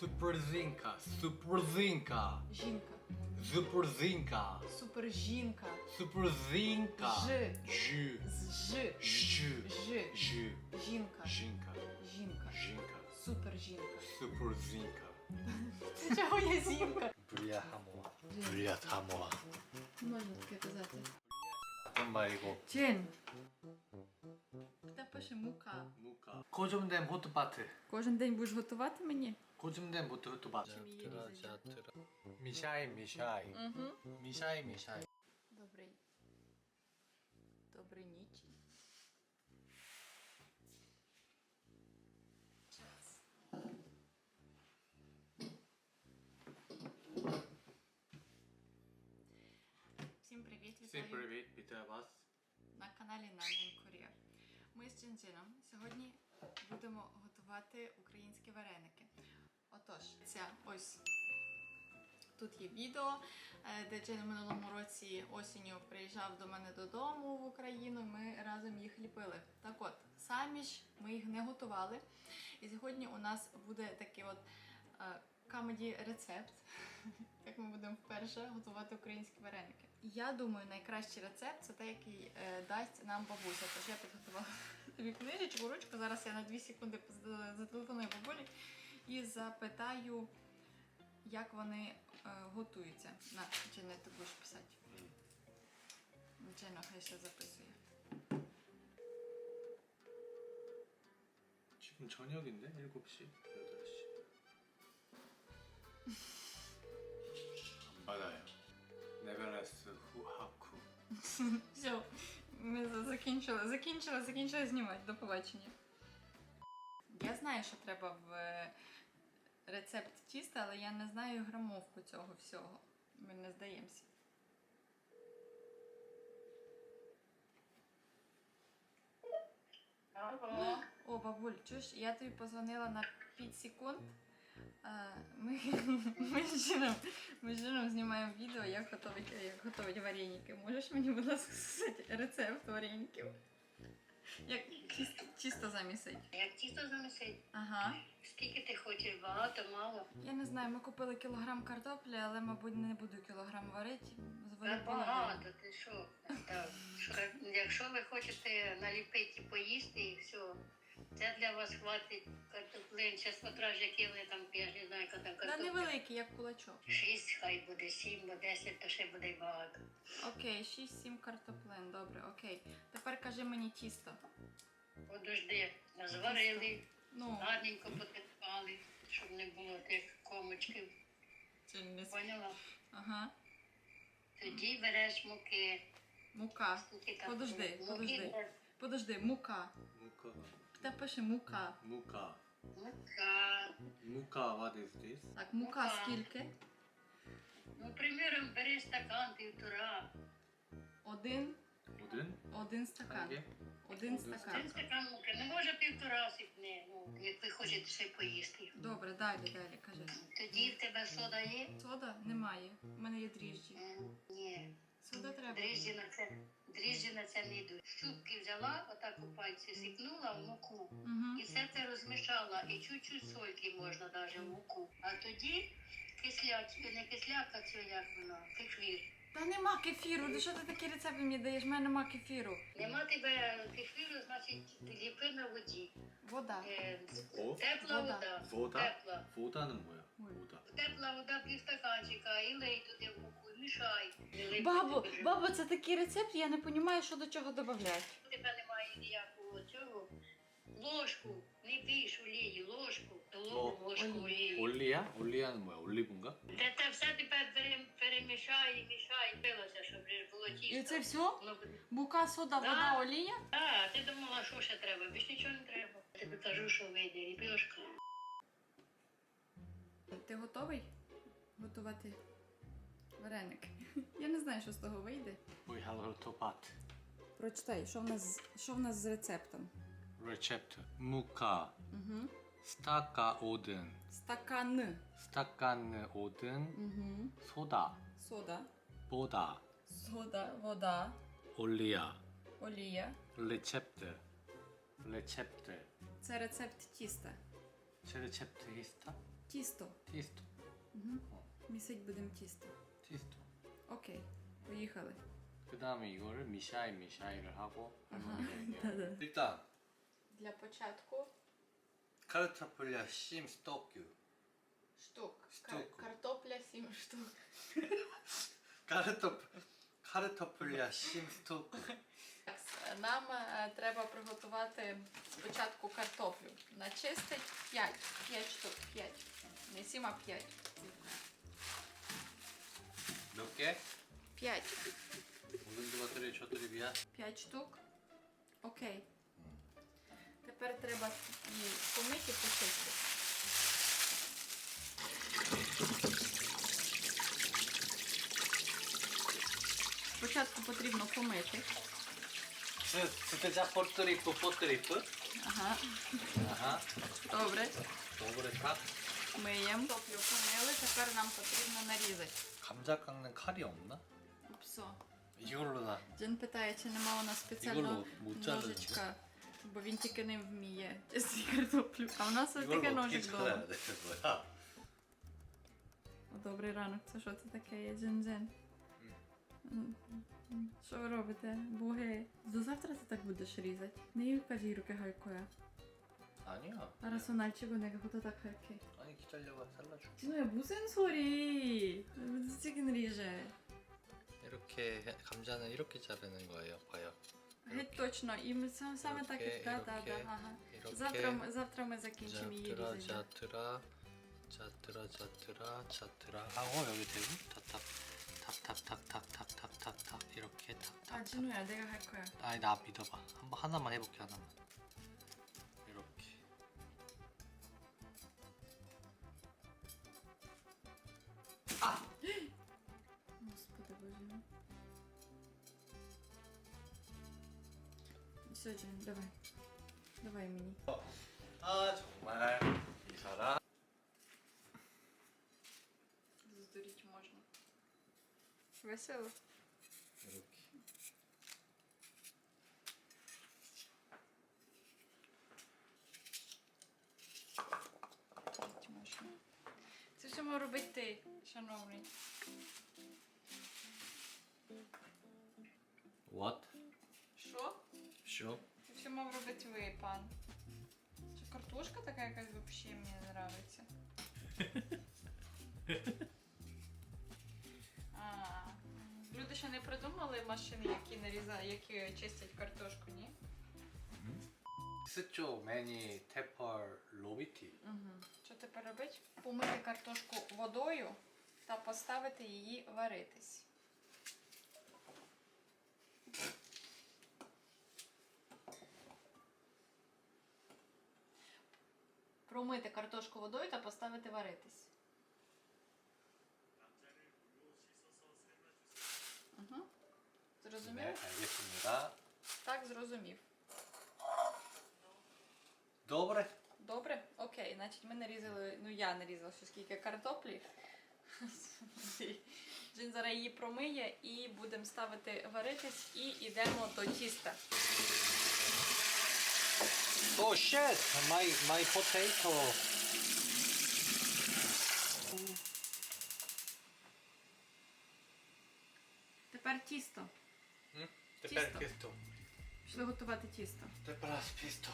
Суперзинка, суперзинка, Жінка. суперзинка, Супержінка. суперзинка. Ж. Ж. З Ж. Ж. Ж. Ж. Жінка. Жінка. Жінка. Жінка. Супержінка. Суперзинка. Це чого я зінка? Бляхамова. Бляхамова. Можна таке казати. 엄마 이거 Чин. Та пише мука. 무카. 고점된 호트바트. Кожен день будеш готувати мені? 고점된 호트 호트바트. 미샤이 미샤이. Угу. 미샤이 미샤이. Добрий. Добрий ніч. Всім привіт, вітаю Всім привіт, вітаю вас. на каналі Нанін Кур'єр. Ми з Джинджином сьогодні будемо готувати українські вареники. Отож, ця ось тут є відео, е, де Джин в минулому році осінню приїжджав до мене додому в Україну. Ми разом їх ліпили. Так от, самі ж ми їх не готували. І сьогодні у нас буде такий от камеді рецепт, як ми будемо вперше готувати українські вареники. Я думаю, найкращий рецепт це той, який е, дасть нам бабуся. Тож я підготувала тобі книжечку, ручку. Зараз я на 2 секунди зателефоную бабулі і запитаю, як вони е, готуються. На, чи не ти будеш писати? Звичайно, хай ще записує. 지금 저녁인데? 7시, 8시. 안 받아요. 네벨레스 후하쿠. Все, ми за- закінчили, закінчили, закінчили знімати. До побачення. Я знаю, що треба в е, рецепт тіста, але я не знаю грамовку цього всього. Ми не здаємося. О, бабуль, чуєш, я тобі позвонила на 5 секунд. Ми, ми, з Жіном, ми з Жіном знімаємо відео, як готовить, як готовить вареники. Можеш мені, будь ласка, сказати рецепт вареників? Як чисто, чисто замісить. Як тісто замісить, Ага. скільки ти хочеш, багато, мало. Я не знаю, ми купили кілограм картоплі, але, мабуть, не буду кілограм варити. Та багато, ти що? Якщо ви хочете наліпити і поїсти і все, це для вас хватить картоплин. Смотря, які ви там, я ж не знаю, яка там Та картопля. невеликий, як кулачок. Шість, хай буде, сім, бо десять, то ще буде й багато. Окей, 6-7 картоплин, добре, окей. Тепер кажи мені тісто. Подожди, зварили, Ну, гарненько потепали, щоб не було тих комочків. це не с- Поняла? Ага. Тоді береш муки. Мука. Скільки там Подожди, муки подожди. Подожди, мука. 무 Putem pише мука. Мука. Мука. Мука, what is this? Так, мука, Мука. скільки? Ну, приміром, бери стакан півтора. Один, Один? один стакан. Окей. Один стакан. Один стакан муки. Не може півтора сипне, ну, як ви хочете ще поїсти. Добре, далі, далі, кажи. Тоді в тебе сода є? Сода немає. У мене є дріжджі. М, Ні. Сюди. Дріжджі на це, дріжджі на це не йдуть. Щупки взяла, отак у пальці сіпнула в муку. І все це розмішала. І чуть-чуть сольки можна навіть в муку. А тоді кисляк, не кисляка, це як вона, кефір. Та нема кефіру, ну що ти такі рецепти мені даєш? У мене нема кефіру. Нема тебе кефіру, значить ліпи на воді. Вода. Е, тепла вода. вода. Вода. Тепла. Вода немає. Вода. Тепла вода півстаканчика і лей туди в муку мішай. Не лий Бабу, туди вже. бабу, це такий рецепт, я не розумію, що до чого додати. У тебе немає ніякого цього. Ложку, не більш олії, ложку, столову О, ложку олії. олії. 올리야? 올리아는 뭐야? 올리브인가? Те те все тепер пере- перемішай, мішай, пилося, щоб вже було тісто. І це все? Воно буде- Мука, сода, Да. вода, олія? А, ти думала, що ще треба? Більш нічого не треба. Я тобі кажу, що вийде, ріпішка. Ти готовий готувати Вареники. Я не знаю, що з того вийде. We have. Прочитай, що в нас що в нас з рецептом? Рецепт. Мука. Угу. Стака один. Стакан. Стакан один. Угу. Сода. Сода. Вода. Сода. Вода. Олія. Олія. Рецепт. Рецепт. Це рецепт тіста. Це рецепт тіста? Тісто. Тісто. Угу. Місить будемо тісто. 티스토. Окей, поїхали. 그 다음에 이거를 미샤이 미샤이를 하고 할머니가 얘기해요. Да-да. 일단 Для початку 카르타플리아 심 스토큐. штук. Штук. Кар- Картопля 7 штук. 카르토 카르토플리아 심 스토큐. Так, Нам е, треба приготувати спочатку картоплю. Начистить 5. 5 штук. 5. Не 7, а 5. Добке? П'ять. Один, два, три, чотири, п'ять. П'ять штук. Окей. Тепер треба її помити, почистити. Спочатку потрібно помити. Це, це ти за порторіпу, порторіпу? Ага. Ага. Добре. Добре, так. Миємо. Топлю помили, тепер нам потрібно нарізати. 감자 깎는 칼이 없나? Опсо. 이걸로 나. Джин питає, чи нема у нас спеціального Ігор 못 자르는데? ножичка, бо він тільки не вміє чистити картоплю. А в нас ось 이걸로 таке 어떻게 ножик вдома. 잘라야 되는 거야? О, Добрий ранок, це що це таке є джин-джин? М, м, Що ви робите? Боги. До завтра ти так будеш різати. Не кажи руки галькоя. 아니야. А раціональчику не хото так харки. 아니 기다려봐 잘라줄게. Ну, я 무슨 소리? 찌긴 ріже. 이렇게 해- 감자는 이렇게 자르는 거예요. 봐요. Геть точно. І ми сам- саме так Іроке, і да, да, да, іроке. ага. 이렇게 Завтра, ми- завтра ми закінчимо її 자트라 різання. 자트라 자트라 자트라 자트라 하고 여기 대고 탁탁 탁탁탁탁탁탁탁탁 이렇게 А 탁탁. джинуя, де галькоя? 아니 나 믿어봐. 한번 하나만 해볼게 하나만. Все, Джин, давай. Давай мені. 아 정말 이 사람. Здуріть можна. Весело. 이렇게. Здуріть можна. Це все мав робити ти, шановний. любите ви. Чи картошка така якась взагалі мені не подобається? А, люди ще не придумали машини, які нарізають, які чистять картошку, ні? Сичу мені тепер ловити. Що тепер робить? Помити картошку водою та поставити її варитись. Промити картошку водою та поставити варитись. Угу. Зрозумів? 네 알겠습니다. Так, зрозумів. добре. Добре, окей, значить ми нарізали, ну я нарізала ще скільки картоплі. Джин зараз її промиє і будемо ставити варитись і йдемо до тіста. Oh shit! My my potato. Тепер тісто. Тепер Тісто. пісто. Пішли готувати тісто. Тепер пісто.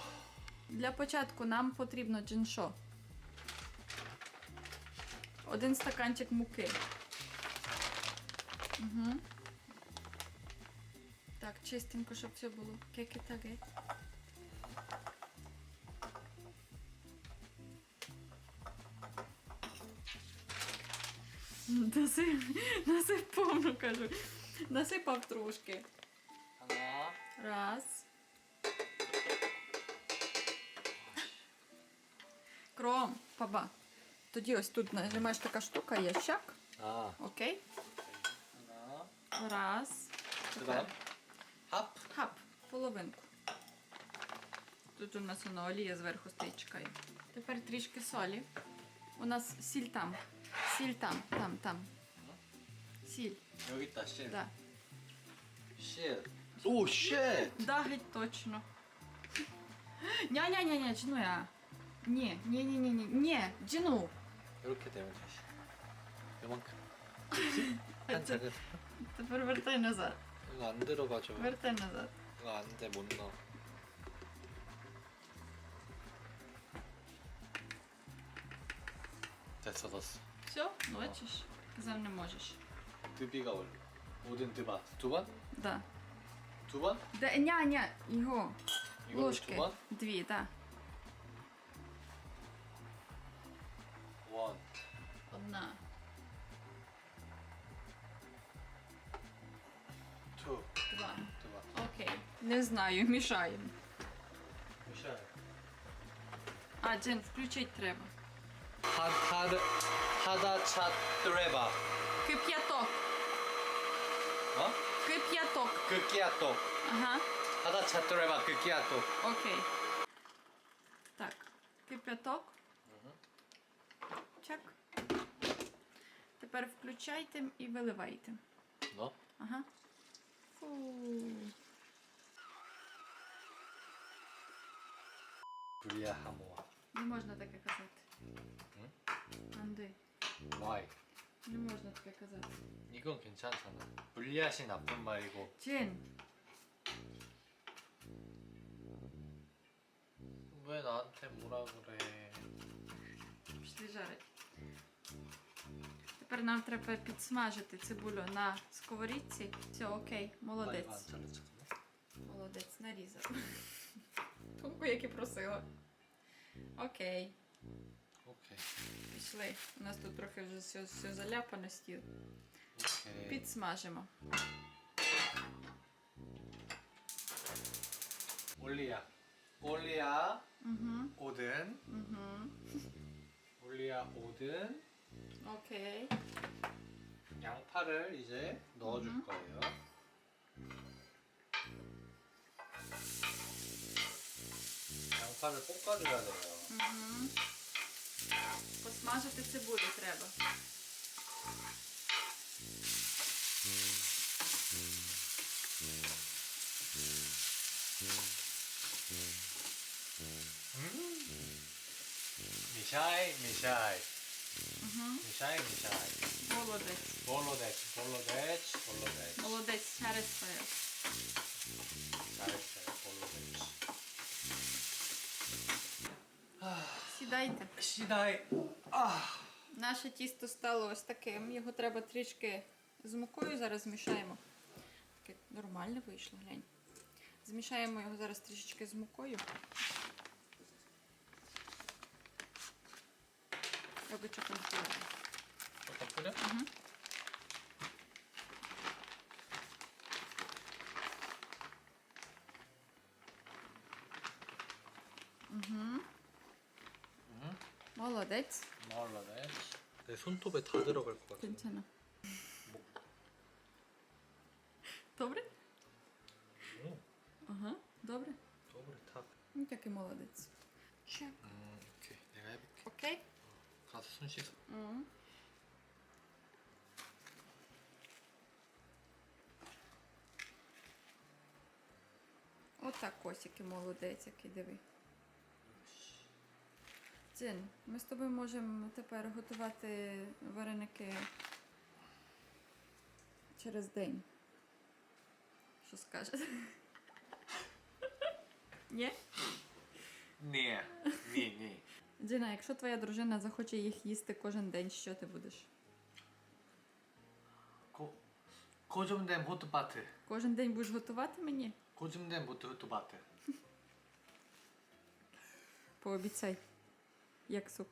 Для початку нам потрібно джиншо. Один стаканчик муки. Угу. Так, чистенько, щоб все було. Кеки-таги. Насип, насип повну, кажу. Насипав трошки. Раз. Кром, паба. Тоді ось тут нажимаєш така штука, ящак. А. Окей. Раз. Два. Хап. Хап. Половинку. Тут у нас воно олія зверху стоїть, чекає. Тепер трішки солі. У нас сіль там. Сіль там, там, там. Сіль, 여기 있다 실. да. 실. 오 쉣. Да, геть точно. Ня-ня-ня-ня, джину я. Ні, ні, ні, ні, ні, ні, джину. 이렇게 되면 되지. 이만큼. 그렇지? 한 작은. Тепер вертай назад. 이거 안 들어가죠. Вертай назад. 이거 안 돼, 못 넣어. 됐어, 됐어. все, бачиш? Казав, не можеш. Ти бігав. Один туман. Туман? Да. Туман? Да, ня, ня, його. Його Ложки. Дві, так. One. Одна. Two. Два. Туман. Окей. Не знаю, мішаємо. Мішає. А, Джен, включить треба. 하, 하드, 하다 차 드레바. Кип'яток. 어? Кип'яток. 극기야또. Ага. 하다 차 드레바 극기야또. Окей. Так. Кип'яток. Чек. Тепер включайте і виливайте. 너? Ага. Фу. 브리아 하모아. Не можна таке казати. Анди, Why? не можна таке казати. 이건 괜찮잖아. 불리하신 나쁜 말이고. Джин, 왜 나한테 뭐라 그래? пішли жарить. Тепер нам треба підсмажити цибулю на сковорідці. Все, окей, 나 이거 안 молодець. 잘랐잖아. Молодець, нарізав. Тумку, як і просила. Окей, 오케이. пішли. У нас тут трохи вже все, все заляпано стіл. 오케이. Підсмажимо. 올리야. 올리야 Угу, 오든. угу. 올리야 오든. Окей. 양파를 이제 넣어줄 음. 거예요. 양파를 볶아줘야 돼요. Угу. Посмажити цибулю треба. Мішай, мішай. Мішай, мішай. Молодець. Молодець, молодець, молодець. Молодець, через все. Через Сідайте. Сідай. Ах. Наше тісто стало ось таким. Його треба трішки з мукою зараз змішаємо. Таке нормально вийшло, глянь. Змішаємо його зараз трішечки з мукою. Робить чоколадку. Угу. Молодець. 볼로데치 내 손톱에 다 들어갈 것 같아 괜찮아. Добре? 응. Ага, добре. 더블에 탁 Ну, такий молодець. Ще. 음, 오케이 내가 해볼게 Окей? 가서 손 씻어 Угу. Отак косики молодець, який диви. Дзень, ми з тобою можемо тепер готувати вареники через день. Що скажеш? Ні? Ні, ні, ні. Дзіна, якщо твоя дружина захоче їх їсти кожен день, що ти будеш? Ко... Кожен день готувати. Кожен день будеш готувати мені? Кожен день буду готувати. Пообіцяй. 약속.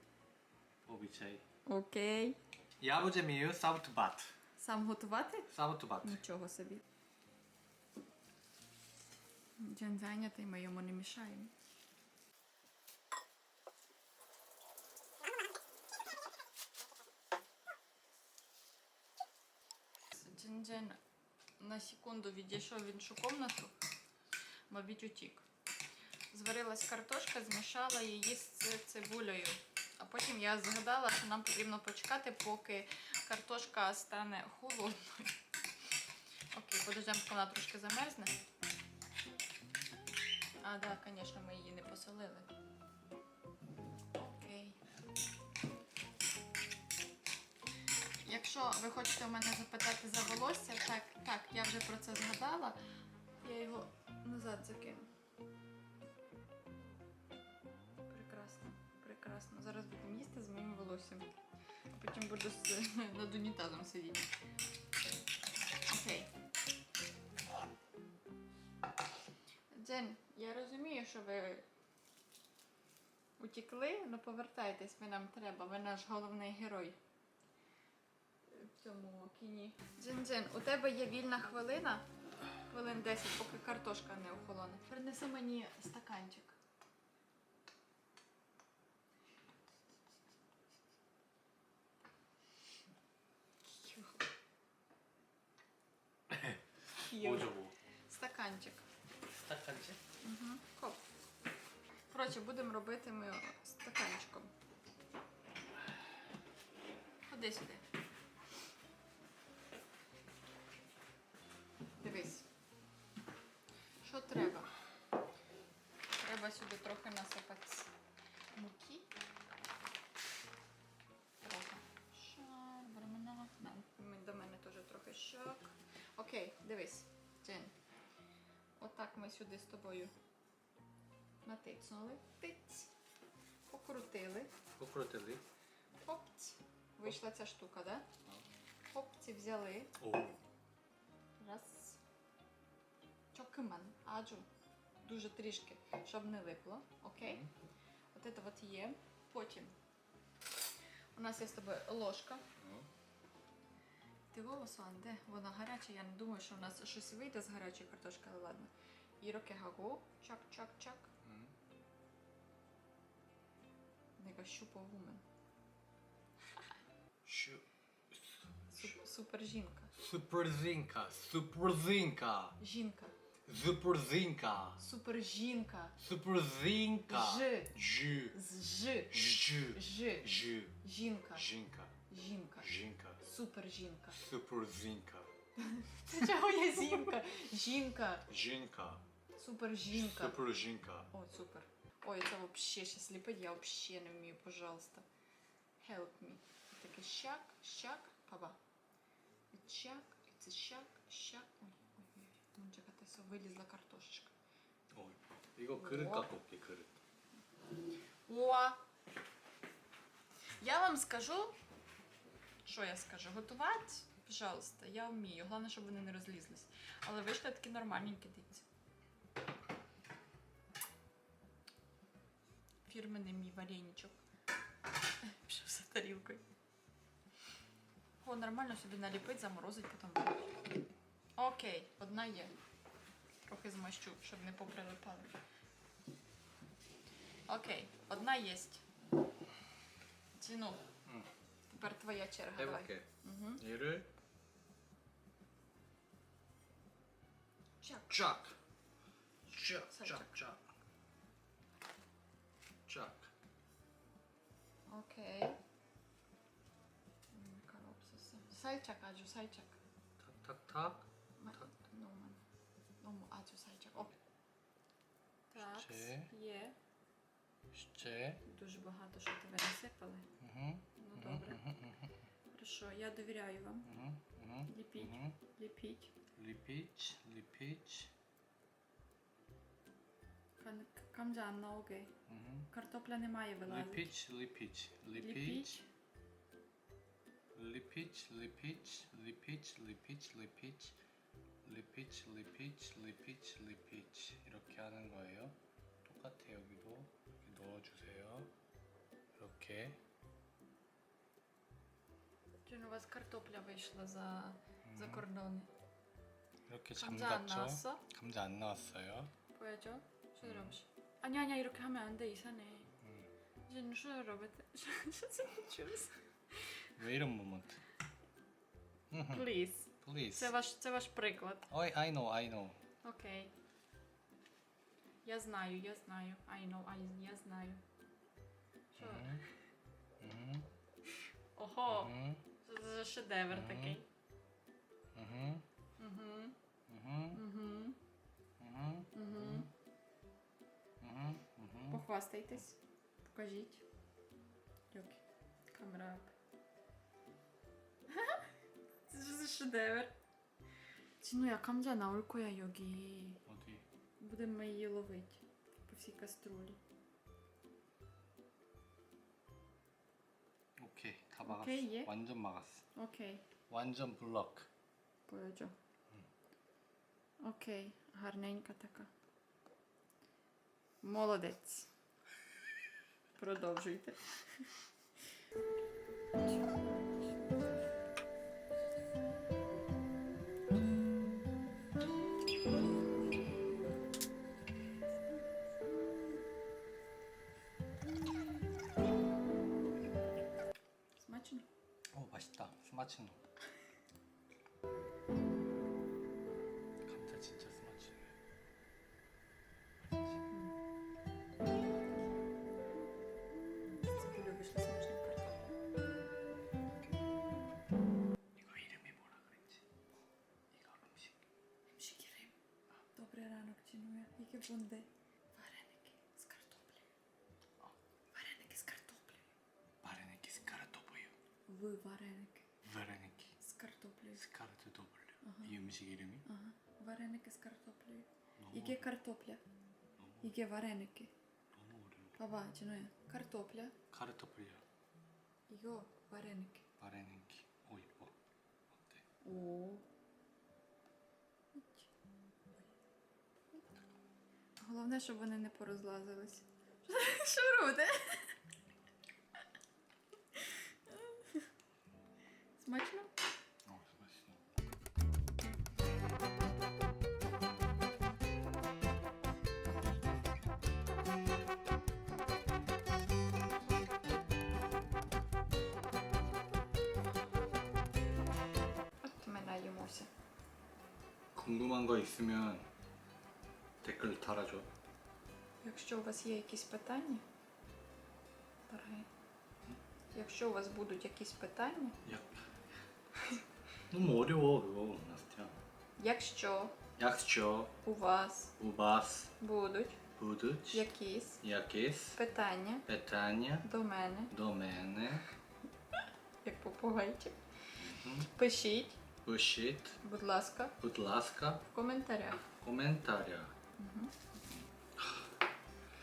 Обичай. Окей. Я буде мію сам тубат. Сам готувати? Сам тубат. Нічого собі. Джан зайнятий, ми йому не мішаємо. Джин-джин на секунду відійшов в іншу комнату. мабуть, утік. Зварилась картошка, змішала її з цибулею. А потім я згадала, що нам потрібно почекати, поки картошка стане холодною. Окей, подождемо, поки вона трошки замерзне. А, так, да, звісно, ми її не посолили. Окей. Якщо ви хочете у мене запитати за волосся, так, так, я вже про це згадала. Я його назад закину. Прекрасно. Зараз будемо їсти з моїм волоссям. Потім буду над унітазом сидіти. Окей. Джен, я розумію, що ви утікли, але повертайтесь, ви нам треба, ви наш головний герой в цьому кіні. Джин-Джин, у тебе є вільна хвилина, хвилин 10, поки картошка не охолоне. Принеси мені стаканчик. євро. Може. Стаканчик. Стаканчик? Угу. Коп. Коротше, будемо робити ми стаканчиком. Ходи сюди. Дивись. Що треба? Треба сюди трохи насипати муки. Ще, вермена. До мене теж трохи ще. Окей, дивись, Джин. Отак ми сюди з тобою натицнули. Тиць. Покрутили. покрутили. Хопць. Вийшла ця штука, да? Хопці взяли. 오. Раз. Чокиман. Аджу. Дуже трішки, щоб не липло. Окей. От це от є. Потім. У нас є з тобою ложка. Ти волосан, де? Вона гаряча, я не думаю, що у нас щось вийде з гарячої картошки, але ладно. Іроке гагу. Чак-чак-чак. Нега щупа вумен. 슈. Суп- Супер жінка. суперзинка, суперзинка, Жінка. суперзинка, Супер жінка. суперзинка. Ж. Ж. З Ж. Ж. Ж. Ж. Жінка. Жінка. Жінка. Жінка. Супер жінка. Супер жінка. Це чого я зімка? Жінка. Жінка. Супер жінка. Супер жінка. О, супер. Ой, це вообще сейчас сліпить, я вообще не вмію, пожалуйста. Help me. Таке щак, щак, паба. Щак, це щак, щак. Ой, ой, ой. Ну, чекайте, все, вилізла картошечка. Ой, його кирит картопки кирит. О! Я вам скажу, що я скажу? Готувати, пожалуйста, я вмію. Головне, щоб вони не розлізлись. Але вийшли такі нормальненькі дивіться. Фірменний мій вареничок. Пішов за тарілкою. О, нормально собі наліпить, заморозить, потім. Окей, одна є. Трохи змащу, щоб не поприлипали. Окей, одна єсть. Ціну. Тепер твоя черга. давай. Евки. Угу. Yürü. Чак. Çak. Çak, Sen çak, çak. Çak. Okey. Hmm, Karopsası. Sayacak acı sayacak. Tak, tak, tak. Ma- Tak. Normal. Normal acı sayacak. О. Так, Ще. є. Ще. Дуже багато що тебе насипали. Угу. добре. Хорошо, я довіряю вам. Ліпіть, ліпіть. Ліпіть, ліпіть. Камджан на окей. Картопля не має вилазити. Ліпіч, ліпіч, ліпіч. Ліпіч, ліпіч, ліпіч, ліпіч, ліпіч. 리피치 리피치 리피치 리피치 이렇게 하는 거예요 똑같아요 여기도 이렇게 넣어주세요 이렇게 Чи у вас картопля вийшла за, за кордони? 이렇게 감자 안 잠갔죠? 나왔어? 감자 안 나왔어요. 보여줘? що 음. робиш? 아니 아니야 이렇게 하면 안 돼 이상해. 음. 이제 ну що робити? Що- Що це почулося? 왜 이런 모먼트? Please. Please. Це ваш, це ваш приклад. Ой, I know, I know. Окей. Я знаю, я знаю. I know, I, я знаю. Що? 음. 음. Ого! 음. з- шедевр такий. Угу. Угу. Угу. Угу. Угу. Угу. Угу. Угу. Похвастайтесь. Покажіть. Йоки. Камера. Це ж за шедевр. 진우야 감자 나올 거야 여기. От і. Будемо її ловити по всій каструлі. 다 막았어. 오케이, 예. 완전 막았어. Окей, 완전 블럭. поїджу. Окей, гарненька така. Молодець. Продовжуйте. 맛있다. 스마치노. 감자 진짜 스마치노. Цибулю вийшла смачненька. 이거 이름이 뭐라 그랬지? 이거 음식. Шкірим. Добрий ранок, цінує. Які бунди? Ви вареники. Вареники. З картоплею. З картоплею. Ага. І місі. Ага. Вареники з картоплею. Ну, Яке картопля? Ну, Яке вареники? Ну, Баба, чинує. Картопля. Картопля. Йо, вареники. Вареники. Ой, о. О. Головне, щоб вони не порозлазились. Що робите? Смачно? 어 맛있어. От ми наїмося. 궁금한 거 있으면 댓글 달아줘. Якщо у вас є якісь питання, дорогі, якщо у вас будуть якісь питання, 야. 너무 어려워 그거 나스티야. Якщо Якщо у вас у вас будуть будуть якісь якісь питання питання до мене, до мене, як попугайчик, м, пишіть, пишіть, будь ласка, будь ласка, в коментарях. в коментарях.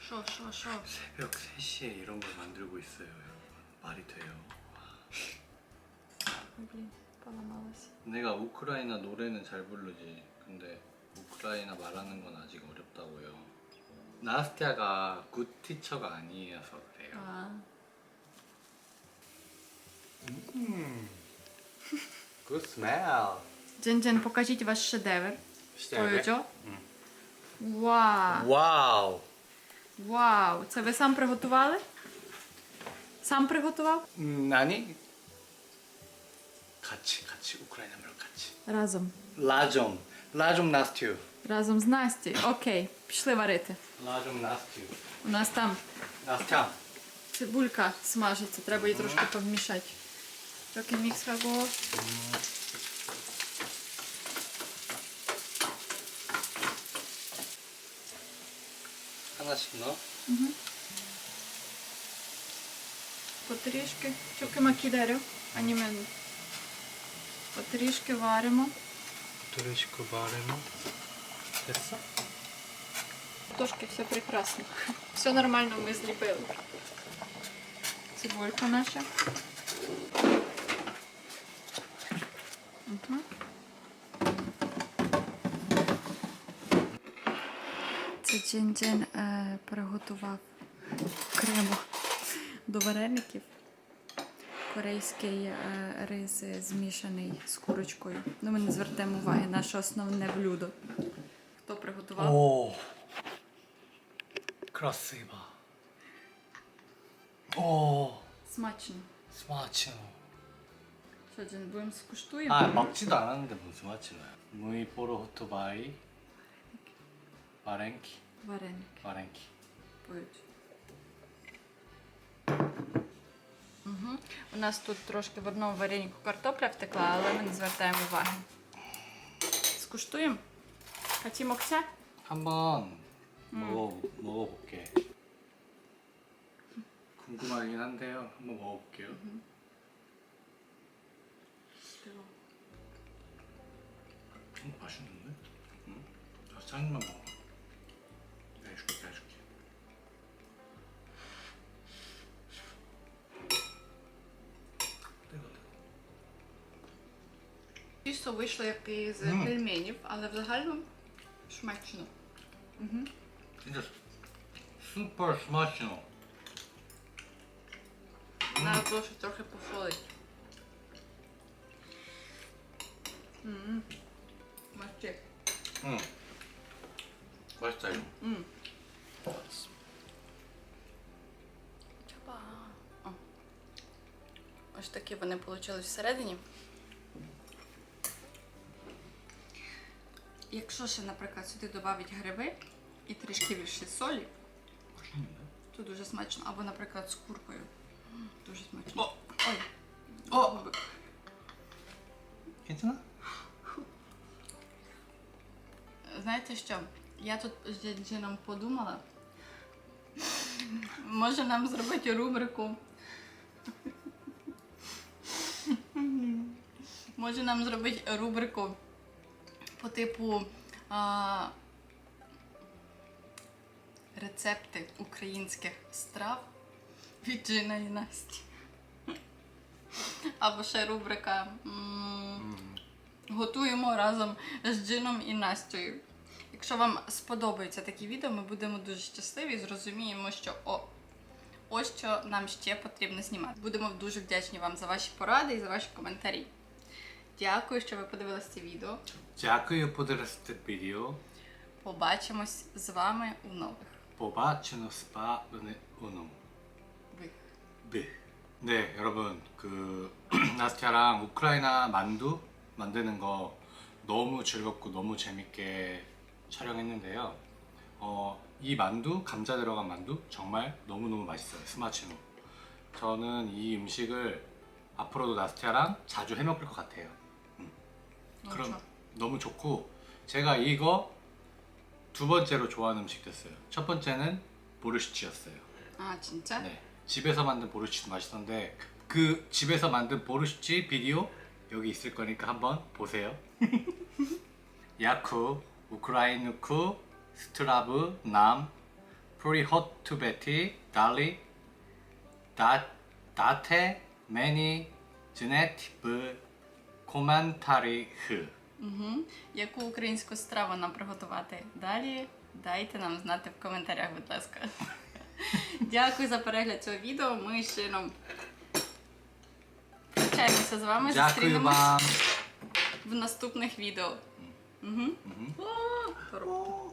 Що, що, що? 새벽 3시에 이런 걸 만들고 있어요, 여러분. 말이 돼요. Блін. поламалася. 내가 우크라이나 노래는 잘 부르지. 근데 우크라이나 말하는 건 아직 어렵다고요. 나스티아가 굿 티처가 아니어서 그래요. А, 음. Good smell. Джин-Джин, покажіть ваш шедевр. 시작해. Поїджо? Вау! 와우. Вау! Це ви сам приготували? Сам приготував? 음, 아니. 같이 같이 우크라이나 말 같이. Разом. 라좀. 라좀 나스티우. Разом з Настю. Окей, пішли варити. 라좀 나스티우. У нас там 나스티아. цибулька смажиться, треба її трошки повмішати. Трохи мікс хаго. 하나씩 넣어. Потрішки. Трохи макідерю. Анімен. Потрішки варимо. Трішки варимо. Трошки все прекрасно. Все нормально ми зліпили. Цибулька наша. Угу. Це Джин-Джин е, приготував крему до вареників Корейський е, рис е, змішаний з курочкою. Ну, ми не звертаємо уваги, наше основне блюдо. Хто приготував? 오. 크로스이바. 오. Смачно. 스마치노. Що, Джин, будемо скуштуємо? 아 먹지도 않았는데 무슨 스마치노야? 무이 포로 호토바이. 마 Угу. У нас тут трошки в одному варенику картопля втекла, але ми не звертаємо уваги. Скуштуємо? Хотімо кця? 한번 먹어 먹어볼게. 궁금하긴 한데요. 한번 먹어볼게요. 음, 맛있는데? 응? 아, 짱만 먹어. тісто вийшло як і з mm. пельменів, але взагалі смачно. Угу. Супер смачно. Треба mm. було ще трохи посолити. Mm. Мачик. Mm. Mm. Ось такі вони вийшли всередині. Якщо ще, наприклад, сюди додавить гриби і трішки більше солі, то дуже смачно. Або, наприклад, з куркою. Дуже смачно. О! Ой! О! Знаєте що? Я тут з Джинджином подумала. Може нам зробити рубрику. Може нам зробити рубрику по типу а, рецепти українських страв від Джина і Насті. Або ще рубрика. м, Готуємо разом з Джином і Настею. Якщо вам сподобаються такі відео, ми будемо дуже щасливі і зрозуміємо, що о, ось що нам ще потрібно знімати. Будемо дуже вдячні вам за ваші поради і за ваші коментарі. Дякую, що ви подивилися це відео. Дякую, подивилися відео. Побачимось з вами у нових Побачено спа 은혜 운um. вих. 네. 네, 여러분 그 나스티아랑 우크라이나 만두 만드는 거 너무 즐겁고 너무 재밌게 촬영했는데요. 어, 이 만두 감자 들어간 만두 정말 너무 너무 맛있어요. 스마치노. 저는 이 음식을 앞으로도 나스티아랑 자주 해 먹을 것 같아요. 그럼 그렇죠. 너무 좋고 제가 이거 두 번째로 좋아하는 음식 됐어요. 첫 번째는 보르시치였어요. 아 진짜? 네, 집에서 만든 보르시치도 맛있던데 그 집에서 만든 보르시치 비디오 여기 있을 거니까 한번 보세요. 야쿠, 우크라이누쿠, 스트라브, 남, 프리헛 투베티, 달리, 다, 다테, 매니, 제네티브, коментарі. Угу. Яку українську страву нам приготувати далі? Дайте нам знати в коментарях, будь ласка. Дякую за перегляд цього відео. Ми ще Шином прощаємося з вами. Дякую вам. в наступних відео. Угу. О,